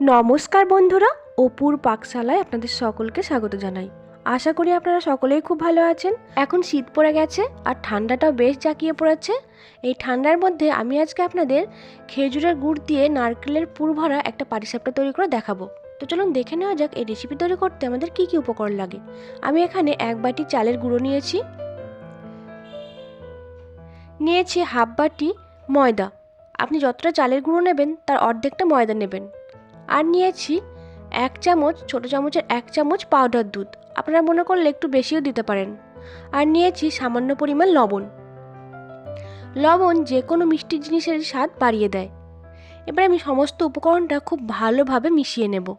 নমস্কার বন্ধুরা অপুর পাকশালায় আপনাদের সকলকে স্বাগত জানাই। আশা করি আপনারা সকলেই খুব ভালো আছেন। এখন শীত পড়ে গেছে আর ঠান্ডাটাও বেশ জাঁকিয়ে পড়েছে। এই ঠান্ডার মধ্যে আমি আজকে আপনাদের খেজুরের গুড় দিয়ে নারকেলের পুর ভরা একটা পাটিসাপটা তৈরি করে দেখাবো। তো চলুন দেখে নেওয়া যাক, এই রেসিপি তৈরি করতে আমাদের কি কি উপকরণ লাগে। আমি এখানে এক বাটি চালের গুঁড়ো নিয়েছি। নিয়েছি হাফ বাটি ময়দা। আপনি যতটা চালের গুঁড়ো নেবেন, তার অর্ধেকটা ময়দা নেবেন। আর নিয়েছি এক চামচ, ছোটো চামচের এক চামচ পাউডার দুধ। আপনারা মনে করলে একটু বেশিও দিতে পারেন। আর নিয়েছি সামান্য পরিমাণ লবণ। লবণ যে কোনো মিষ্টি জিনিসের স্বাদ বাড়িয়ে দেয়। এবার আমি সমস্ত উপকরণটা খুব ভালোভাবে মিশিয়ে নেব।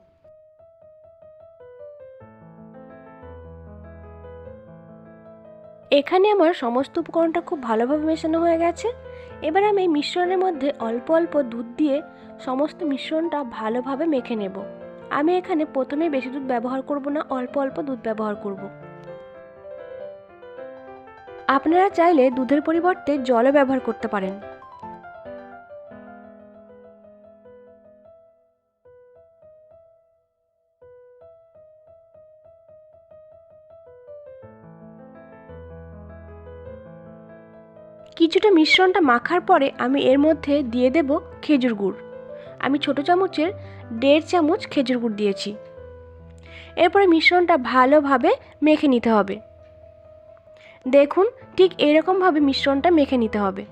এখানে আমার সমস্ত উপকরণটা খুব ভালোভাবে মেশানো হয়ে গেছে। এবার আমি মিশ্রণের মধ্যে অল্প অল্প দুধ দিয়ে সমস্ত মিশ্রণটা ভালোভাবে মেখে নেব। আমি এখানে প্রথমে বেশি দুধ ব্যবহার করব না, অল্প অল্প দুধ ব্যবহার করব। আপনারা চাইলে দুধের পরিবর্তে জলও ব্যবহার করতে পারেন। কিছুটা মিশ্রণটা মাখার পরে আমি এর মধ্যে দিয়ে দেব খেজুর গুড়। আমি ছোট চামচের দেড় চামচ খেজুর গুড় দিয়েছি। এরপরে মিশ্রণটা ভালোভাবে মেখে নিতে হবে। দেখুন, ঠিক এরকমভাবে মিশ্রণটা মেখে নিতে হবে।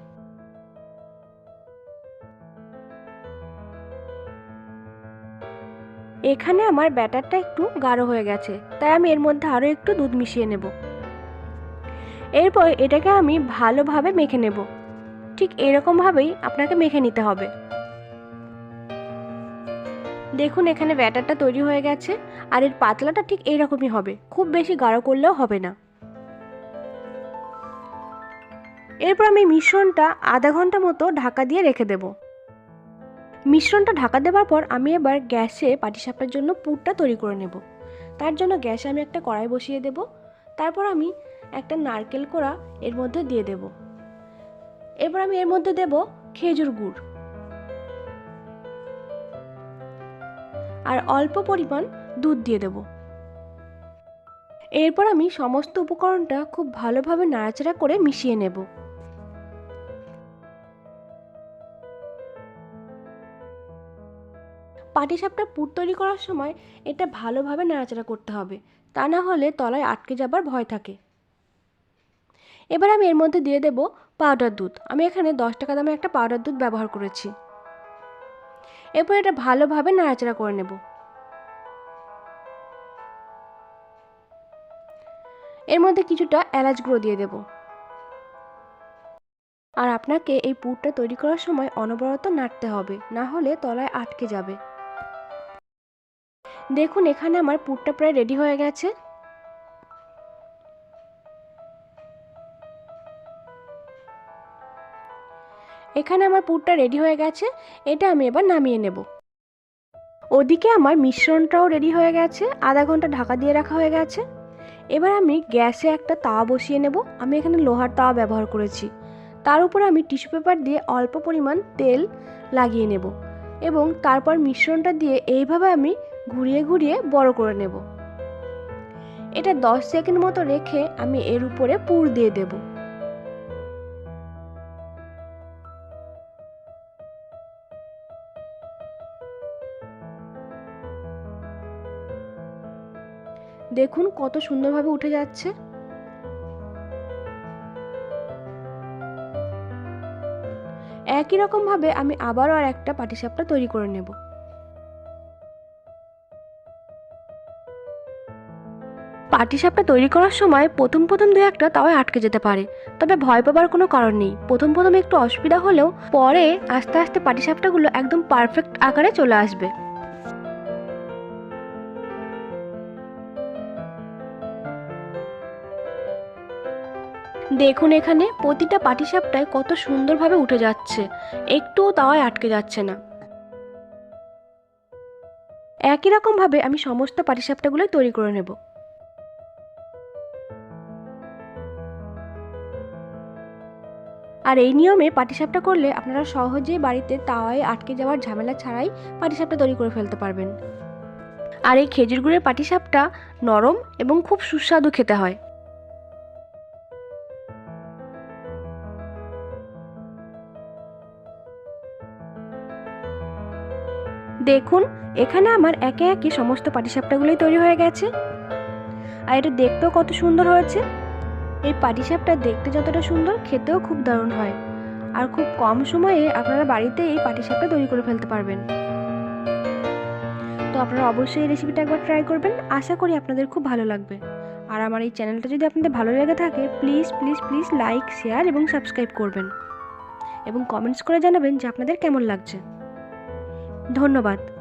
এখানে আমার ব্যাটারটা একটু গাঢ় হয়ে গেছে, তাই আমি এর মধ্যে আরও একটু দুধ মিশিয়ে নেব। এরপর এটাকে আমি ভালোভাবে মেখে নেব। ঠিক এরকমভাবেই আপনাকে মেখে নিতে হবে। দেখুন, এখানে ব্যাটারটা তৈরি হয়ে গেছে আর এর পাতলাটা ঠিক এইরকমই হবে। খুব বেশি গাঢ় করলেও হবে না। এরপর আমি মিশ্রণটা আধা ঘণ্টা মতো ঢাকা দিয়ে রেখে দেব। মিশ্রণটা ঢাকা দেওয়ার পর আমি এবার গ্যাসে পাটিসাপটার জন্য পুরটা তৈরি করে নেব। তার জন্য গ্যাসে আমি একটা কড়াই বসিয়ে দেব। তারপর আমি একটা নারকেল কোড়া এর মধ্যে দিয়ে দেব। এরপর আমি এর মধ্যে দেব খেজুর গুড়। আর অল্প পরিমাণ দুধ দিয়ে দেব। এরপর আমি সমস্ত উপকরণটা খুব ভালোভাবে নাড়াচাড়া করে মিশিয়ে নেব। পাটিসাপটা পুর তৈরি করার সময় এটা ভালোভাবে নাড়াচাড়া করতে হবে। তা না হলে তলায় আটকে যাবার ভয় থাকে। এবার আমি এর মধ্যে দিয়ে দেব পাউডার দুধ। আমি এখানে দশ টাকা দামে একটা পাউডার দুধ ব্যবহার করেছি। এরপর এটা ভালোভাবে নাড়াচাড়া করে নেব। এর মধ্যে কিছুটা এলাচ গুঁড়ো দিয়ে দেব। আর আপনাকে এই পুরটা তৈরি করার সময় অনবরত নাড়তে হবে, না হলে তলায় আটকে যাবে। দেখুন, এখানে আমার পুরটা প্রায় রেডি হয়ে গেছে। এখানে আমার পুরটা রেডি হয়ে গেছে, এটা আমি এবার নামিয়ে নেব। ওদিকে আমার মিশ্রণটাও রেডি হয়ে গেছে, আধা ঘণ্টা ঢাকা দিয়ে রাখা হয়ে গেছে। এবার আমি গ্যাসে একটা তাওয়া বসিয়ে নেব, আমি এখানে লোহার তাওয়া ব্যবহার করেছি। তার উপরে আমি টিস্যু পেপার দিয়ে অল্প পরিমাণ তেল লাগিয়ে নেব এবং তারপর মিশ্রণটা দিয়ে এইভাবে আমি ঘুরিয়ে ঘুরিয়ে বড় করে নেব। এটা দশ সেকেন্ড মতো রেখে আমি এর উপরে পুর দিয়ে দেবো। দেখুন কত সুন্দরভাবে উঠে যাচ্ছে। একই রকমভাবে আমি আবারও আর একটা পাটিসাপটা তৈরি করে নেব। পাটিসাপটা তৈরি করার সময় প্রথম প্রথম দু একটা তাও আটকে যেতে পারে, তবে ভয় পাবার কোনো কারণ নেই। প্রথম প্রথম একটু অসুবিধা হলেও পরে আস্তে আস্তে পাটিসাপটাগুলো একদম পারফেক্ট আকারে চলে আসবে। দেখুন এখানে প্রতিটা পাটিসাপটায় কত সুন্দরভাবে উঠে যাচ্ছে। একটুও তাওয়ায় আটকে যাচ্ছে না। একই রকমভাবে আমি সমস্ত পাটিসাপটাগুলো তৈরি করে নেব। আর এই নিয়মে পাটিসাপটা করলে আপনারা সহজেই বাড়িতে তাওয়ায় আটকে যাওয়ার ঝামেলা ছাড়াই পাটিসাপটা তৈরি করে ফেলতে পারবেন। আর এই খেজুর গুড়ের পাটিসাপটা নরম এবং খুব সুস্বাদু খেতে হয়। দেখুন, এখানে আমার একে একে সমস্ত পাটিসাপটাগুলোই তৈরি হয়ে গেছে। আর এটা দেখতেও কত সুন্দর হয়েছে। এই পাটিসাপটা দেখতে যতটা সুন্দর, খেতেও খুব দারুণ হয়। আর খুব কম সময়ে আপনারা বাড়িতে এই পাটিসাপটা তৈরি করে ফেলতে পারবেন। তো আপনারা অবশ্যই এই রেসিপিটা একবার ট্রাই করবেন। আশা করি আপনাদের খুব ভালো লাগবে। আর আমার এই চ্যানেলটা যদি আপনাদের ভালো লেগে থাকে, please please please like, share এবং সাবস্ক্রাইব করবেন। এবং কমেন্টস করে জানাবেন যে আপনাদের কেমন লাগছে। ধন্যবাদ।